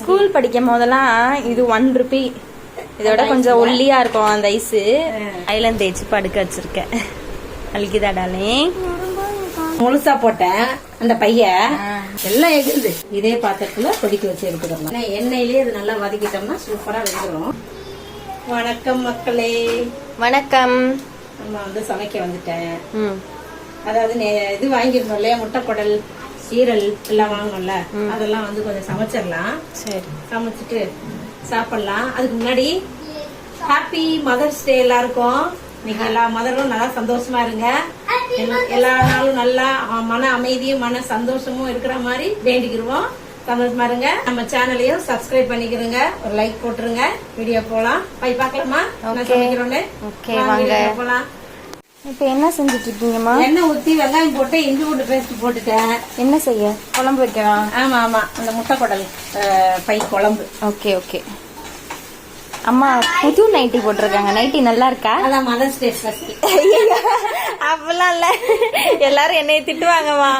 School படிக்கும் போதெல்லாம் இது ஒன் ருபி இதோட கொஞ்சம் ஒல்லியா இருக்கும் அந்த ஐஸு. ஐலண்ட் தேய்ச்சி படுக்க வச்சிருக்கேன். அழிக்குதா டாலிங் முழுசா போட்டேன் அந்த பைய எல்லாம் எகுது இதே பாத்திரத்துல கொதிக்க வச்சு எடுத்துக்கலாம் எண்ணெயிலேயே இது நல்லா வதக்கிட்டோம்னா சூப்பரா வெந்துடும் வணக்கம் மக்களே. வணக்கம். நம்ம வந்து சமைக்க வந்துட்டேன். ம். அதாவது நே- இது வாங்கிருந்தோம் இல்லையா முட்டைக்குடல் ஈரல் எல்லாம் வாங்கணும்ல அதெல்லாம் வந்து கொஞ்சம் சமைச்சிடலாம். சரி. சமைச்சிட்டு சாப்பிடலாம். அதுக்கு முன்னாடி ஹாப்பி மதர்ஸ் டே எல்லாருக்கும். இன்னைக்கு எல்லா மதரும் நல்லா சந்தோஷமா இருங்க. எல்லா- நாளும் நல்லா மன அமைதியும் மன சந்தோஷமும் இருக்கிற மாதிரி வேண்டிக்கிருவோம். சந்தோஷமா இருங்க. நம்ம சேனலையும் சப்ஸ்கிரைப் பண்ணிக்கிறோங்க ஒரு லைக் போட்டுருங்க. வீடியோ போலாம். போய் என்ன Okay. சமைக்கிறோன்னு போலாம். இப்போ என்ன செஞ்சுட்டு இருக்கீங்கம்மா எண்ணெய் ஊத்தி வெங்காயம் போட்டு இஞ்சி பூண்டு பேஸ்ட் போட்டுட்டேன். என்ன செய்ய? குழம்பு வைக்கலாம். ஆமா ஆமா. அந்த முட்டை குடல் பை குழம்பு. Okay okay. அம்மா புது நைட்டி போட்டிருக்காங்க. நைட்டி நல்லா இருக்கா? அதான் மதர்ஸ் டே அப்பெல்லாம் இல்ல. எல்லாரும் என்னைய திட்டுவாங்கம்மா.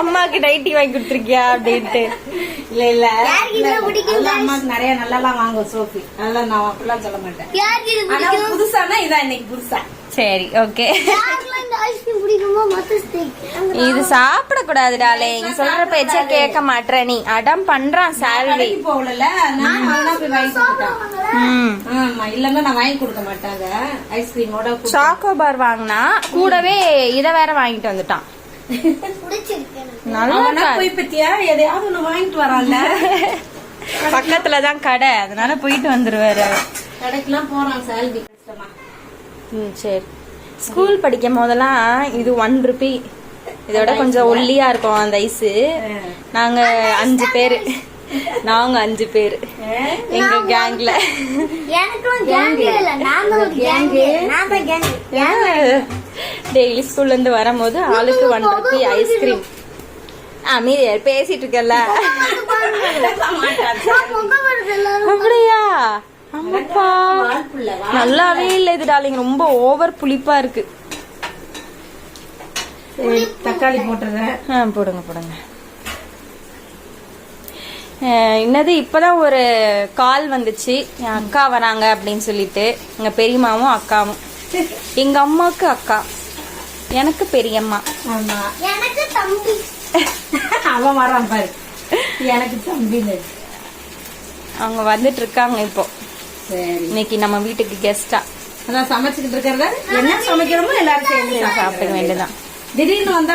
அம்மாக்கு நைட்டி வாங்கி கொடுத்துருக்கியா அப்படின்ட்டு. இல்ல இல்ல. அம்மாக்கு நிறைய நல்லாலாம் வாங்குவோம் சோஃபி. அதெல்லாம் நான் அப்படிலாம் சொல்ல மாட்டேன். புதுசானா இதான் இன்னைக்கு புதுசா. சரி ஓகே இது சாப்பிட கூடாது டாலிங் சொல்ற பேச்ச கேட்க மாட்ற நீ. அடம் பண்றான் சால்வி. கடைக்கு போகல நான் போய் வாங்கி கொடுத்துட்டான் ம். ஆமா இல்லன்னா நான் வாங்கி கொடுக்க மாட்டாங்க. ஐஸ்கிரீமோட சாக்கோ பார் வாங்கினா கூடவே இத வேற வாங்கிட்டு வந்துட்டான். நல்லா? போய் பத்தியா? எதையாவது ஒண்ணு வாங்கிட்டு வரான்ல. பக்கத்துல தான் கடை அதனால போயிட்டு வந்துருவாரு. கடைக்கெல்லாம் போறான் சால்வி கஷ்டமா ம் சரி. ஸ்கூல் படிக்கும் போதெல்லாம் இது ஒன் ருபி இதோட கொஞ்சம் ஒல்லியா இருக்கும் அந்த ஐஸு. நாங்க அஞ்சு பேரு. நாங்க அஞ்சு பேரு. எங்க கேங்ல டெய்லி ஸ்கூல்ல இருந்து வரும்போது ஆளுக்கு ஒன் ருபி ஐஸ்கிரீம் அமைதி பேசிட்டு இருக்கல அப்படியா? நல்லாவே இல்ல இது டார்லிங். ரொம்ப ஓவர் புளிப்பா இருக்கு. தக்காளி போட்டுறேன். ஆ, போடுங்க போடுங்க. என்னது இப்பதான் ஒரு கால் வந்துச்சு. என் அக்கா வராங்க அப்படின்னு சொல்லிட்டு எங்க பெரியம்மாவும் அக்காவும். எங்க அம்மாவுக்கு அக்கா. எனக்கு பெரியம்மா. ஆமா. அவன் வரான் பாரு. எனக்கு தம்பின்னு அவங்க வந்துட்டு இருக்காங்க இப்போ. இன்னைக்கு நம்ம வீட்டுக்கு கெஸ்டா அதான் சமைச்சுக்கிட்டு இருக்கிறத என்ன சமைக்கிறோமோ எல்லாரும் சேர்ந்து சாப்பிட வேண்டியதான் திடீர்னு வந்தா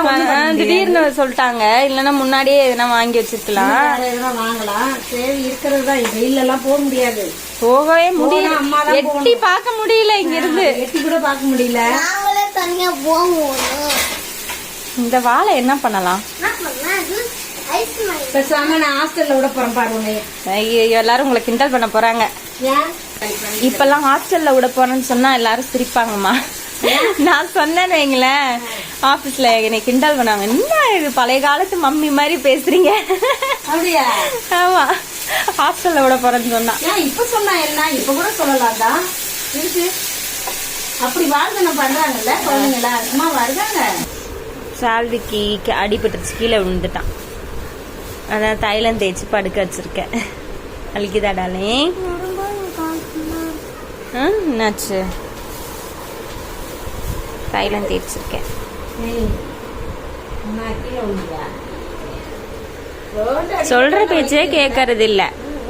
சொல்லிட்டாங்க. இல்லைன்னா முன்னாடியே எதனா வாங்கி வச்சிருக்கலாம். எதுனா வாங்கலாம். சரி இருக்கிறது தான் வெயில்ல எல்லாம் போக முடியாது. போகவே முடியல போனா அம்மா தான் எட்டி பார்க்க முடியல இங்க இருந்து எட்டி கூட பார்க்க முடியல. இந்த வாழை என்ன பண்ணலாம்? பேசாம நான் ஹாஸ்டல்ல விட போறேன் பாரு உன்னைய. ஐயோ எல்லாரும் உங்களை கிண்டல் பண்ண போறாங்க. இப்பெல்லாம் ஹாஸ்டல்ல விட போறேன்னு சொன்னா எல்லாரும் சிரிப்பாங்கம்மா. நான் சொன்னேன்னு வைங்களேன். ஆபீஸ்ல என்னை கிண்டல் பண்ணாங்க என்ன இது பழைய காலத்து மம்மி மாதிரி பேசுறீங்க? அப்படியா? ஆமா. ஹாஸ்டல்ல விட போறேன்னு சொன்னா. இப்ப சொன்னா என்ன? இப்ப கூட சொல்லலாம் தான் அப்படி வாழ்க்கை பண்றாங்கல்ல குழந்தைங்களா? சும்மா வருதாங்க. சால்விக்கு அடிபட்டுருச்சு. கீழே விழுந்துட்டான். அதான் தைலம் தேய்ச்சி படுக்க வச்சிருக்கேன். அழிக்குதா டாலே என்னாச்சு? தைலம் தேய்ச்சிருக்கேன். சொல்ற பேச்சே கேட்கறது இல்ல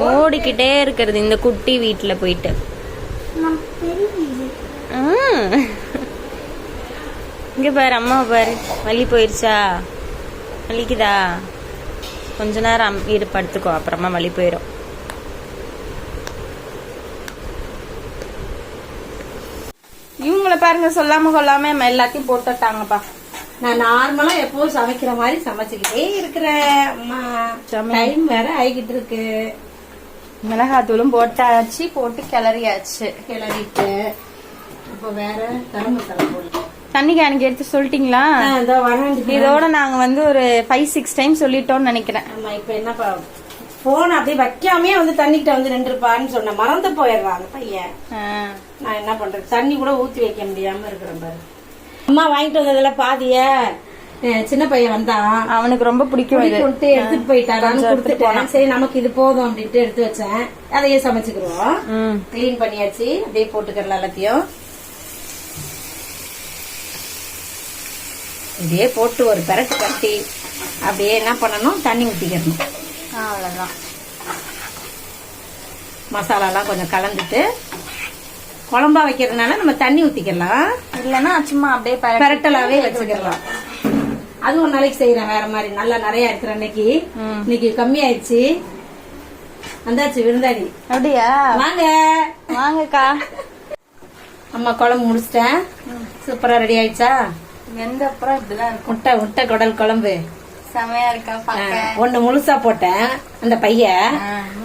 ஓடிக்கிட்டே இருக்கிறது இந்த குட்டி வீட்டுல போயிட்டு. இங்க பாரு அம்மா பாரு. வலி போயிருச்சா? வலிக்குதா? கொஞ்ச நேரம் இரு படுத்துக்கோ அப்புறமா வலி போயிடும் இவங்கள பாருங்க சொல்லாம கொள்ளாம எல்லாத்தையும் போட்டுட்டாங்கப்பா. நான் நார்மலா எப்பவும் சமைக்கிற மாதிரி சமைச்சுக்கிட்டே இருக்கிறேன். டைம் வேற ஆகிக்கிட்டு இருக்கு. மிளகாத்தூளும் போட்டாச்சு போட்டு கிளறியாச்சு. கிளறிட்டு இப்போ வேற கரம் மசாலா போடலாம் தண்ணி கேனுக்கு எடுத்து சொல்லிட்டீங்களா? இதோட நாங்க வந்து ஒரு ஃபைவ் சிக்ஸ் டைம் சொல்லிட்டோம்னு நினைக்கிறேன். இப்ப என்ன போன் அப்படியே வைக்காமே வந்து தண்ணிக்கிட்ட வந்து நின்றுப்பான்னு சொன்னேன். மறந்து போயிடுறான் அந்த பையன். நான் என்ன பண்றது? தண்ணி கூட ஊத்தி வைக்க முடியாம இருக்கிறேன் பாரு. அம்மா வாங்கிட்டு வந்ததுல பாதிய? சின்ன பையன் வந்தான். அவனுக்கு ரொம்ப பிடிக்கும் கொண்டு எடுத்துட்டு போயிட்டாரான்னு கொடுத்துட்டேன் சரி நமக்கு இது போதும் அப்படின்ட்டு எடுத்து வச்சேன். அதையே சமைச்சுக்கிருவோம். ம். கிளீன் பண்ணியாச்சு. அப்படியே போட்டுக்கலாம் எல்லாத்தையும். இப்படியே போட்டு ஒரு பெரட்டு கட்டி அப்படியே என்ன பண்ணணும்? தண்ணி ஊற்றிக்கிறணும் அவ்வளவுதான். மசாலாலாம் கொஞ்சம் கலந்துட்டு குழம்பா வைக்கிறதுனால நம்ம தண்ணி ஊற்றிக்கலாம் இல்லைன்னா சும்மா அப்படியே பரட்டி- பெரட்டலாவே வச்சுக்கலாம். அது ஒரு நாளைக்கு செய்யறேன் வேற மாதிரி. நல்லா நிறைய இருக்கிற அன்னைக்கு. இன்னைக்கு கம்மி ஆயிடுச்சு வந்தாச்சு விருந்தாடி அப்படியா? வாங்க. வாங்கக்கா. அம்மா குழம்பு முடிச்சிட்டேன். சூப்பரா ரெடி ஆயிடுச்சா? வெந்த அப்புறம் இப்படிதான் இருக்கும்? முட்டை முட்டை குடல் குழம்பு. செமையா இருக்கா? பார்க்க. ஒண்ணு முழுசா போட்டேன். அந்த பைய.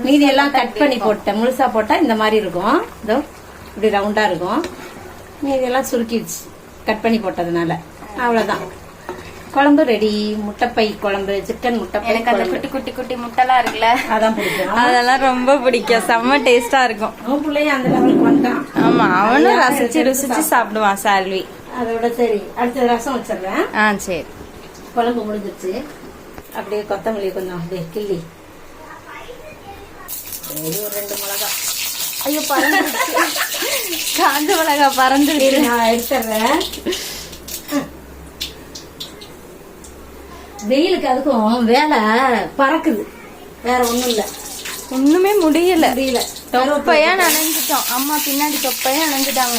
மீதி எல்லாம் கட் பண்ணி போட்டேன். முழுசா போட்டா இந்த மாதிரி இருக்கும். இதோ இப்படி ரவுண்டா இருக்கும். மீதி எல்லாம் சுருக்கிடுச்சு. கட் பண்ணி போட்டதுனால. அவ்வளவுதான். குழம்பு ரெடி முட்டைப்பை குழம்பு சிக்கன் முட்டைப்பை எனக்கு அந்த குட்டி குட்டி குட்டி முட்டைலாம் இருக்குல்ல? அதான் பிடிக்கும். அதெல்லாம் ரொம்ப பிடிக்கும். செம்ம டேஸ்டா இருக்கும். அவன் பிள்ளையும் அந்த லெவலுக்கு வந்துட்டான் ஆமா அவனும் ரசிச்சு ருசிச்சு சாப்பிடுவான் சால்வி. அதோட சரி. அடுத்த ரசம் வச்சிடுறேன். ஆ சரி. குழம்பு முடிஞ்சிருச்சு. அப்படியே கொத்தமல்லி கொஞ்சம் அப்படியே கிள்ளி. ஒரு ரெண்டு மிளகா ஐயோ பறந்துருச்சு காஞ்ச மிளகா பறந்துருச்சு சரி நான் எடுத்துறேன் வெயிலுக்கு அதுக்கும் வேலை பறக்குது. வேற ஒண்ணும் இல்ல. ஒண்ணுமே முடியல. முடியல. தொப்பையா நனைஞ்சிட்டோம். அம்மா பின்னாடி தொப்பையா நனைஞ்சிட்டாங்க.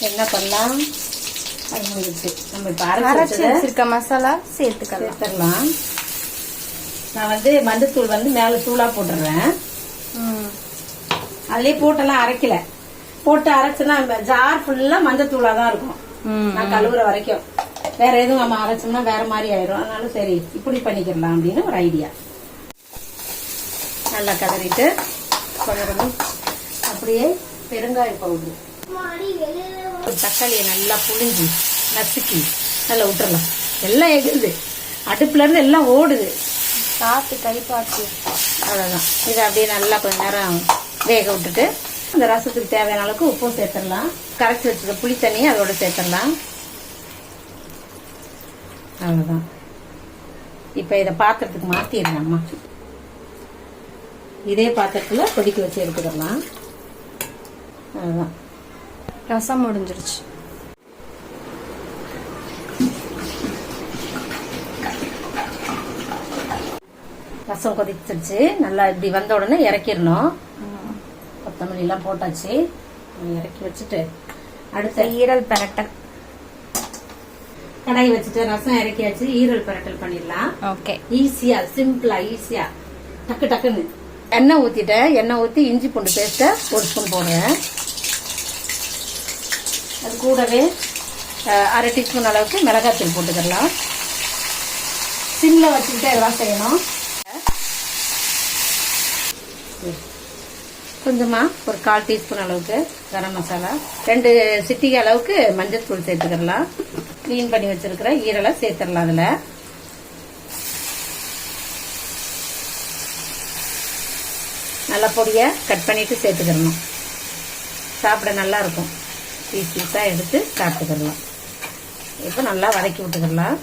என்ன பண்ணலாம்? அது முடிஞ்சிச்சு நம்ம இப்ப அரைச்சு அரைச்சு வச்சிருக்க மசாலா சேர்த்துக்கலாம். சேர்த்துடலாம். நான் வந்து மஞ்சத்தூள் வந்து மேல தூளா போட்டுடுறேன் ம். அதுலயே போட்டெல்லாம் அரைக்கல. போட்டு அரைச்சுன்னா ஜார் ஃபுல்லா மஞ்சத்தூளா தான் இருக்கும். ம். நான் கழுவுற வரைக்கும். வேற எதுவும் நம்ம அரைச்சோம்னா வேற மாதிரி ஆயிரும். அதனால சரி இப்படி பண்ணிக்கலாம் அப்படின்னு ஒரு ஐடியா நல்லா கதறிட்டு கொஞ்சம் கொஞ்சம் அப்படியே பெருங்காய பவுடர். ஒரு தக்காளியை நல்லா புழிஞ்சு நசுக்கி நல்லா விட்டுறலாம். எல்லாம் எகுது அடுப்புல இருந்து எல்லாம் ஓடுது. காத்து கை காத்து. அவ்வளவுதான். இதை அப்படியே நல்லா கொஞ்ச நேரம் வேக விட்டுட்டு அந்த ரசத்துக்கு தேவையான அளவுக்கு உப்பும் சேர்த்துடலாம். கரைச்சி வச்சிருக்க புளி தண்ணியை அதோட சேர்த்துடலாம். அவ்வளவுதான். இப்போ இதை பாத்திரத்துக்கு அம்மா இதே பாத்திரத்துல கொதிக்க வச்சு எடுத்துக்கலாம் அவ்வளவுதான். ரசம் முடிஞ்சிருச்சு. ரசம் கொதிச்சிருச்சு. நல்லா இப்படி வந்த உடனே இறக்கிடணும். கொத்தமல்லி எல்லாம் போட்டாச்சு இறக்கி வச்சுட்டு அடுத்த ஈரல் பரட்டல். கடாய் வச்சுட்டு ரசம் இறக்கியாச்சு. ஈரல் பரட்டல் பண்ணிடலாம். ஓகே. ஈஸியா சிம்பிளா ஈஸியா டக்கு டக்குன்னு. எண்ணெய் ஊத்திட்டேன். எண்ணெய் ஊத்தி இஞ்சி பூண்டு பேஸ்ட்டை ஒரு ஸ்பூன் போடுறேன். அது கூடவே அரை டீஸ்பூன் அளவுக்கு மிளகாத்தூள் போட்டுக்கிடலாம். சிம்மில் வச்சுக்கிட்டு இதெல்லாம் செய்யணும். கொஞ்சமாக ஒரு கால் டீஸ்பூன் அளவுக்கு கரம் மசாலா ரெண்டு சிட்டிகை அளவுக்கு மஞ்சள் தூள் சேர்த்துக்கலாம் க்ளீன் பண்ணி வச்சுருக்கிற ஈரலை சேர்த்துடலாம் அதில். நல்லா பொடியை கட் பண்ணிட்டு சேர்த்துக்கிடணும். சாப்பிட நல்லா இருக்கும். பீஸ் பீஸாக எடுத்து சாப்பிட்டுக்கிடலாம் இப்போ நல்லா வதக்கி விட்டுக்கிடலாம்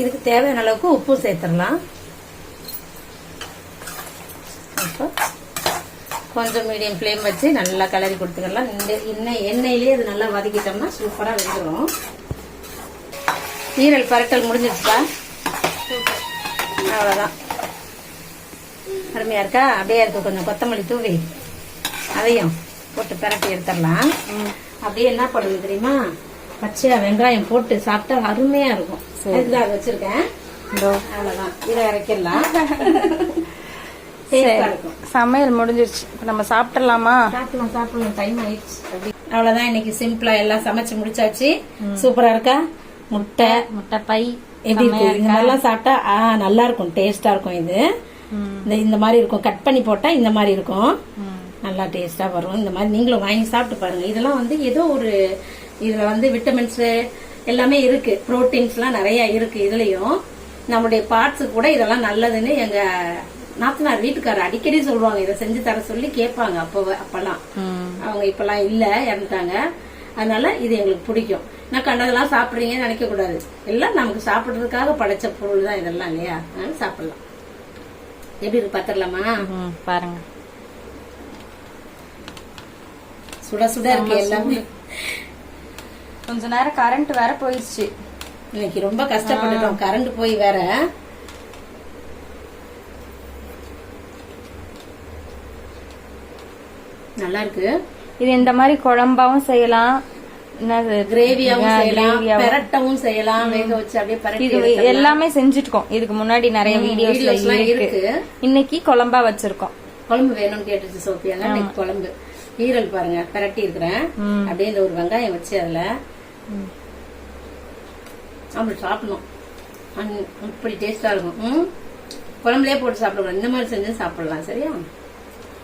இதுக்கு தேவையான அளவுக்கு உப்பு சேர்த்துடலாம். இப்போ கொஞ்சம் மீடியம் ஃப்ளேம் வச்சு நல்லா கலரி கொடுத்துக்கலாம். இந்த எண்ணெய் எண்ணெயிலே அது நல்லா வதக்கிட்டோம்னா சூப்பராக வெந்துடும் ஈரல் பரட்டல் முடிஞ்சிருச்சுப்பா அவ்வளோதான் அருமையாக இருக்கா? அப்படியே இருக்கு. கொஞ்சம் கொத்தமல்லி தூவி. அதையும். போட்டு பிரட்டி எடுத்துடலாம். அப்படியே என்ன பண்ணுது தெரியுமா? பச்சையா வெங்காயம் போட்டு சாப்பிட்டா அருமையா இருக்கும். அதுதான் அதை வச்சிருக்கேன். இதோ. அவ்வளவுதான். இதை இறக்கிடலாம். சமையல் முடிஞ்சிருச்சு. இப்ப நம்ம சாப்பிடலாமா சாப்பிடலாம் சாப்பிடலாம். டைம் ஆயிடுச்சு. அவ்வளவுதான். இன்னைக்கு சிம்பிளா எல்லாம் சமைச்சு முடிச்சாச்சு. சூப்பரா இருக்கா? முட்டை. முட்டை பை. எப்படி இருக்கு? இந்த மாதிரிலாம் சாப்பிட்டா ஆ, நல்லா இருக்கும். டேஸ்டா இருக்கும் இது. இந்த இந்த மாதிரி இருக்கும். கட் பண்ணி போட்டா இந்த மாதிரி இருக்கும். நல்லா டேஸ்டா வரும். இந்த மாதிரி நீங்களும் வாங்கி சாப்பிட்டு பாருங்க. இதெல்லாம் வந்து ஏதோ ஒரு இதுல வந்து விட்டமின்ஸ் எல்லாமே இருக்கு. புரோட்டீன்ஸ்லாம் நிறைய இருக்கு இதுலயும். நம்மளுடைய பார்ட்ஸ் கூட இதெல்லாம் நல்லதுன்னு எங்க நாத்தனார் வீட்டுக்காரர் அடிக்கடி சொல்லுவாங்க. இதை செஞ்சு தர சொல்லி கேட்பாங்க. அப்போ அப்பெல்லாம். அவங்க இப்பெல்லாம் இல்ல இறந்துட்டாங்க. அதனால இது எங்களுக்கு பிடிக்கும். நான் கண்டதெல்லாம் சாப்பிடுறீங்கன்னு நினைக்க கூடாது. எல்லாம் நமக்கு சாப்பிடுறதுக்காக படைச்ச பொருள் தான் இதெல்லாம் இல்லையா? அதனால சாப்பிடலாம். எப்படி இருக்கு? பாத்திரலாமா ம், பாருங்க. சுட சுட இருக்கு எல்லாமே. கொஞ்ச நேரம் கரண்ட் வேற போயிடுச்சு இன்னைக்கு ரொம்ப கஷ்டப்பட்டுட்டோம். கரண்ட் போய் வேற. நல்லா இருக்கு. இது இந்த மாதிரி குழம்பாவும் செய்யலாம். கிரேவியாவும் செய்யலாம். பெரட்டவும் செய்யலாம். வேக வச்சு அப்படியே பெரட்டி எல்லாமே செஞ்சுட்டுக்கோம். இதுக்கு முன்னாடி நிறைய வீடியோஸ்லாம் இருக்கு. இன்னைக்கு குழம்பா வச்சிருக்கோம். குழம்பு வேணும்னு கேட்டுச்சு சோஃபியா குழம்பு. ஈரல் பாருங்க பெரட்டி இருக்கிறேன். அப்படியே இந்த ஒரு வெங்காயம் வச்சு அதுல அப்படி சாப்பிடணும். அப்படி டேஸ்டா இருக்கும். குழம்புலயே போட்டு சாப்பிடலாம் இந்த மாதிரி செஞ்சு சாப்பிடலாம் சரியா?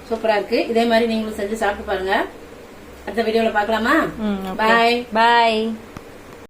சூப்பரா இருக்கு. இதே மாதிரி நீங்களும் செஞ்சு சாப்பிட்டு பாருங்க. அடுத்த வீடியோல பார்க்கலாமா? ம், okay. பாய் பாய்